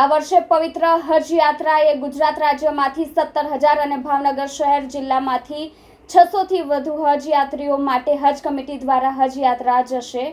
આ વર્ષે પવિત્ર હજ યાત્રાએ ગુજરાત રાજ્યમાંથી સત્તર હજાર અને ભાવનગર શહેર જિલ્લામાંથી છસોથી વધુ હજ યાત્રીઓ માટે હજ કમિટી દ્વારા હજ યાત્રા જશે.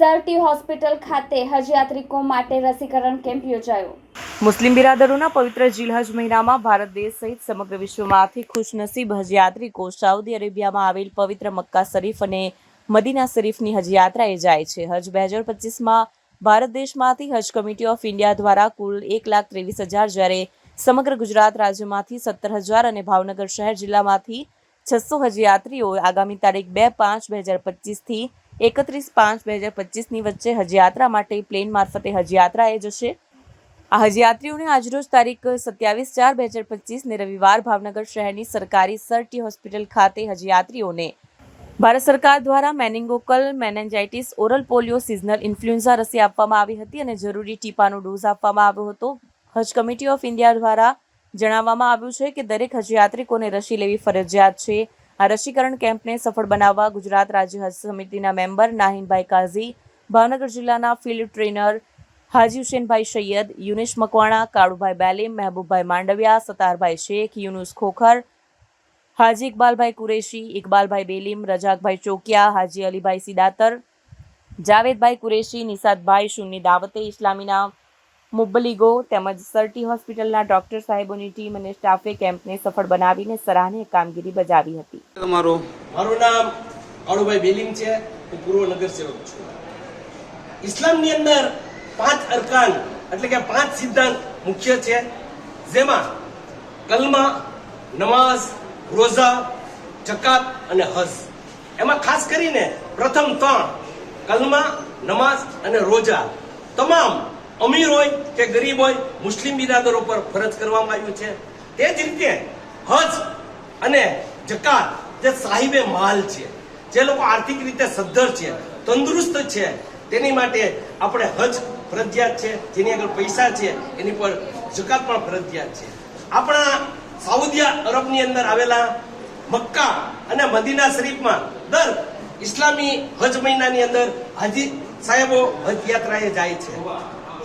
સરટી હોસ્પિટલ ખાતે હજ યાત્રિકો માટે રસીકરણ કેમ્પ યોજાયો. મુસ્લિમ બિરાદરોના પવિત્ર જિલહજ મહિનામાં ભારત દેશ સહિત સમગ્ર વિશ્વમાંથી ખુશનસીબ હજ યાત્રિકો સાઉદી અરેબિયામાં આવેલ પવિત્ર મક્કા શરીફ અને મદીના શરીફની હજ યાત્રાએ જાય છે. હજ બે હજાર પચીસમાં ભારત દેશમાંથી હજ કમિટી ઓફ ઇન્ડિયા દ્વારા કુલ એક લાખ ત્રેવીસ હજાર જ્યારે સમગ્ર ગુજરાત રાજ્યમાંથી સત્તર હજાર અને ભાવનગર શહેર જિલ્લામાંથી છસો હજયાત્રીઓ આગામી તારીખ બે પાંચ બે હજાર પચીસથી એકત્રીસ પાંચ બે હજાર પચીસની વચ્ચે હજયાત્રા માટે પ્લેન મારફતે હજયાત્રાએ જશે. આ હજયાત્રીઓને આજરોજ તારીખ સત્યાવીસ ચાર બે હજાર પચીસને રવિવાર ભાવનગર શહેરની સરકારી સરટી હોસ્પિટલ ખાતે હજયાત્રીઓને ભારત સરકાર દ્વારા meningococcal meningitis, oral polio, seasonal influenza રસી આપવામાં આવી હતી અને જરૂરી ટીપાનો ડોઝ આપવામાં આવ્યો હતો. હજ કમિટી ઓફ ઇન્ડિયા દ્વારા જણાવવામાં આવ્યું છે કે દરેક હજયાત્રિકોને રસી લેવી ફરજિયાત છે. આ રસીકરણ કેમ્પને સફળ બનાવવા ગુજરાત રાજ્ય હજ સમિતિના મેમ્બર નાહિનભાઈ કાઝી, ભાવનગર જિલ્લાના ફિલ્ડ ટ્રેનર હાજી હુસેનભાઈ સૈયદ, યુનિશ મકવાણા, કાળુભાઈ બેલીમ મહેબૂબભાઈ માંડવિયા, સતારભાઈ શેખ, યુનુસ ખોખર હાજી ઇકબાલભાઈ કુરેશી ઇકબાલભાઈ બેલીમ રજાકભાઈ ચોકિયા હાજી અલીભાઈ સિદાતર જાવેદભાઈ કુરેશી નિસાદભાઈ શુન્ની દાવતે ઇસ્લામીના મુબ્બલીગો તેમજ સરટી હોસ્પિટલના ડોક્ટર સાહેબોની ટીમ અને સ્ટાફે કેમ્પને સફળ બનાવીને સરાહનીય કામગીરી બજાવી હતી. તમારો મારું નામ કાળુભાઈ બેલીમ છે. હું પૂર્વ નગર સેવક છું. ઇસ્લામની અંદર પાંચ અરકાન એટલે કે પાંચ સિદ્ધાંત મુખ્ય છે. જેમાં કલમા નમાઝ રોઝા, જકાત અને હજ. એમાં ખાસ કરીને પ્રથમ ત્રણ, કલમા, નમાઝ અને રોજા. તમામ અમીર હોય કે ગરીબ હોય, મુસ્લિમ બિરાદરો પર ફરજ કરવામાં આવ્યું છે. તે જ રીતે હજ અને જકાત જે સાહિબે માલ છે, જે લોકો આર્થિક રીતે સદ્ધર છે, તંદુરસ્ત છે, તેની માટે આપણે હજ ફરજિયાત છે. જેની આગળ પૈસા છે, એની પર જકાત પણ ફરજિયાત છે. આપણા સાઉદિયા અરબની અંદર આવેલા મક્કા અને મદીના શરીફમાં દર ઇસ્લામી હજ મહિનાની અંદર હાજી સાહેબો હજ યાત્રાએ જાય છે.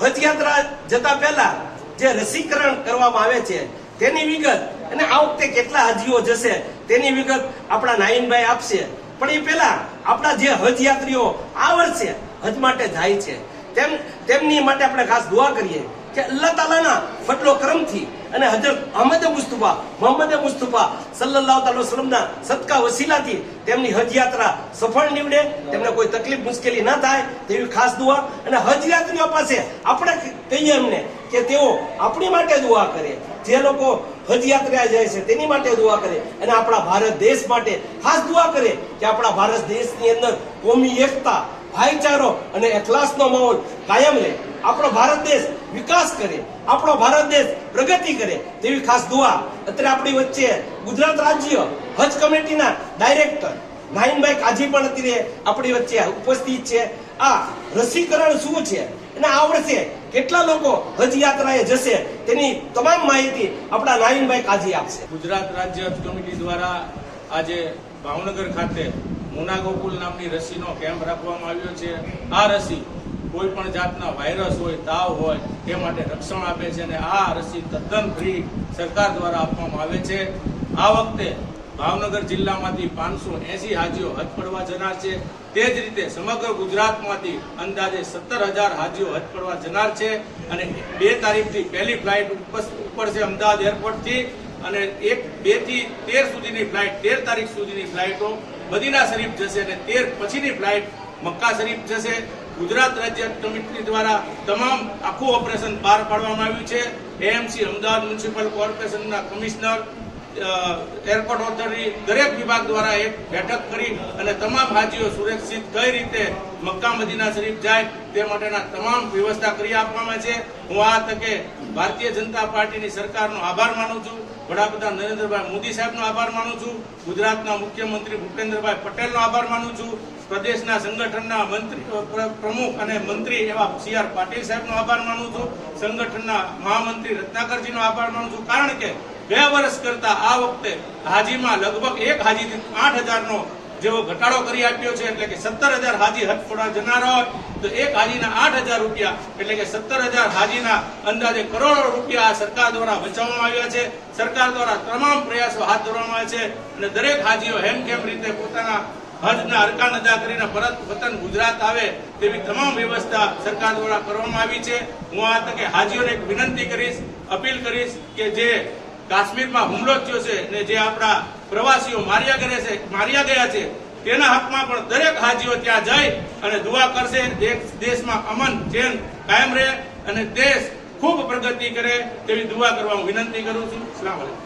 હજ યાત્રા જતા પહેલા જે રસીકરણ કરવામાં આવે છે, તેની વિગત અને આ વખતે કેટલા હાજીઓ જશે તેની વિગત આપણા નાયનભાઈ આપશે. પણ એ પહેલા આપણા જે હજ યાત્રીઓ આ વર્ષે હજ માટે જાય છે. તેમ, તેમની માટે આપણે ખાસ દુઆ કરીએ કે અલ્લાહ તાલાના ફટલો કરમથી અને હજરત અહમદ મુસ્તફા મોહમ્મદ મુસ્તફા સલ્લલ્લાહુ તાલા વસલ્લમના સદકા વસીલાથી તેમની હજ યાત્રા સફળ નીવડે, તેમને કોઈ તકલીફ, મુશ્કેલી ના થાય તેવી ખાસ દુઆ. અને હજ યાત્રીઓ પાસે આપણે કહીએ એમને કે તેઓ આપણી માટે દુઆ કરે. જે લોકો હજ યાત્રા જાય છે તેની માટે દુઆ કરે. અને આપણા ભારત દેશ માટે ખાસ દુઆ કરે કે આપણા ભારત દેશની અંદર કોમી એકતા, ભાઈચારો અને એકલાસનો માહોલ કાયમ રહે. આપણો ભારત દેશ વિકાસ કરે, આપણો ભારત દેશ પ્રગતિ કરે તેવી ખાસ દુઆ અત્યારે આપણી વચ્ચે ગુજરાત રાજ્ય હજ કમિટીના ડાયરેક્ટર નાઈનભાઈ કાજી પણ અત્યારે આપણી વચ્ચે ઉપસ્થિત છે. આ રસીકરણ શું છે? અને આ કેટલા લોકો હજ યાત્રાએ જશે તેની તમામ માહિતી આપણા નાઈનભાઈ કાજી આપશે. ગુજરાત રાજ્ય હજ કમિટી દ્વારા આજે ભાવનગર ખાતે મુના ગોકુલ નામની રસીનો કેમ્પ રાખવામાં આવ્યો છે. આ રસી કોઈ પણ જાતના વાયરસ હોય, તાવ હોય તે માટે રક્ષણ આપે છે અને આ રસી તદ્દન ફ્રી સરકાર દ્વારા આપવામાં આવે છે. આ વખતે ભાવનગર જિલ્લામાંથી પાંચસો એસી હાજીઓ હજ પડવા જનાર છે. તે જ રીતે સમગ્ર ગુજરાતમાંથી અંદાજે સત્તર હજાર હાજીઓ હજ પડવા જનાર છે અને બે તારીખથી પહેલી ફ્લાઇટ ઉપર છે અમદાવાદ એરપોર્ટથી અને એક બેથી તેર સુધીની ફ્લાઇટ તેર તારીખ સુધીની ફ્લાઇટો મદીના શરીફ જશે અને તેર પછીની ફ્લાઇટ મક્કા શરીફ જશે. ગુજરાત રાજ્ય કમિટી દ્વારા તમામ આખું ઓપરેશન પાર પાડવામાં આવ્યું છે. એએમસી અમદાવાદ મ્યુનિસિપલ કોર્પોરેશનના કમિશનર એરપોર્ટ ઓથોરિટી દરેક વિભાગ દ્વારા એક બેઠક કરી અને તમામ હાજીઓ સુરક્ષિત કઈ રીતે મક્કા મદીના શરીફ જાય તે માટેના તમામ વ્યવસ્થા કરી આપવામાં છે. હું આ તકે ભારતીય જનતા પાર્ટીની સરકારનો આભાર માનું છું. વડાપ્રધાન નરેન્દ્રભાઈ મોદી સાહેબનો આભાર માનું છું. ગુજરાતના મુખ્યમંત્રી ભૂપેન્દ્રભાઈ પટેલનો આભાર માનું છું. પ્રદેશના સંગઠનના મંત્રી પ્રમુખ અને મંત્રી એવા સી આર પાટીલ સાહેબનો આભાર માનું છું. સંગઠનના મહામંત્રી રત્નાકરજીનો આભાર માનું છું. કારણ કે બે વર્ષ કરતા આ વખતે હાજીમાં લગભગ એક હાજીથી આઠ હજારનો જેવો ઘટાડો કરી આપ્યો છે, એટલે કે સત્તર હજાર હાજી હજ ફોડા જનાર હોય, તો એક હાજીના આઠ હજાર રૂપિયા, એટલે કે સત્તર હજાર હાજીના અંદાજે કરોડો રૂપિયા સરકાર દ્વારા બચાવવામાં આવ્યા છે. સરકાર દ્વારા તમામ પ્રયાસો હાથ ધરવામાં આવ્યા છે અને દરેક હાજીઓ હેમખેમ રીતે પોતાના હજના અરકાન અદા કરીને પરત વતન ગુજરાત આવે તેવી તમામ વ્યવસ્થા સરકાર દ્વારા કરવામાં આવી છે. હું આ તકે હાજીઓને એક વિનંતી કરીશ, અપીલ કરીશ કે જે કાશ્મીરમાં હુમલો થયો છે ને જે આપણા પ્રવાસીઓ માર્યા ગયા છે, માર્યા ગયા છે. તેના હકમાં પણ દરેક હાજીઓ ત્યાં જઈ અને દુઆ કરશે. દેશમાં અમન ચેન કાયમ રહે અને દેશ ખૂબ પ્રગતિ કરે તેવી દુઆ કરવા હું વિનંતી કરું છું. વાલેકુમ